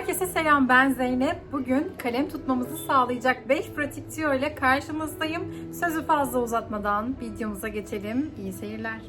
Herkese selam ben Zeynep. Bugün kalem tutmamızı sağlayacak 5 pratik tüyo ile karşınızdayım. Sözü fazla uzatmadan videomuza geçelim. İyi seyirler.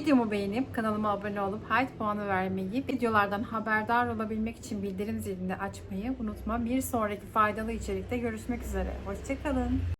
Videomu beğenip kanalıma abone olup Hype puanı vermeyi, videolardan haberdar olabilmek için bildirim zilini açmayı unutma. Bir sonraki faydalı içerikte görüşmek üzere. Hoşçakalın.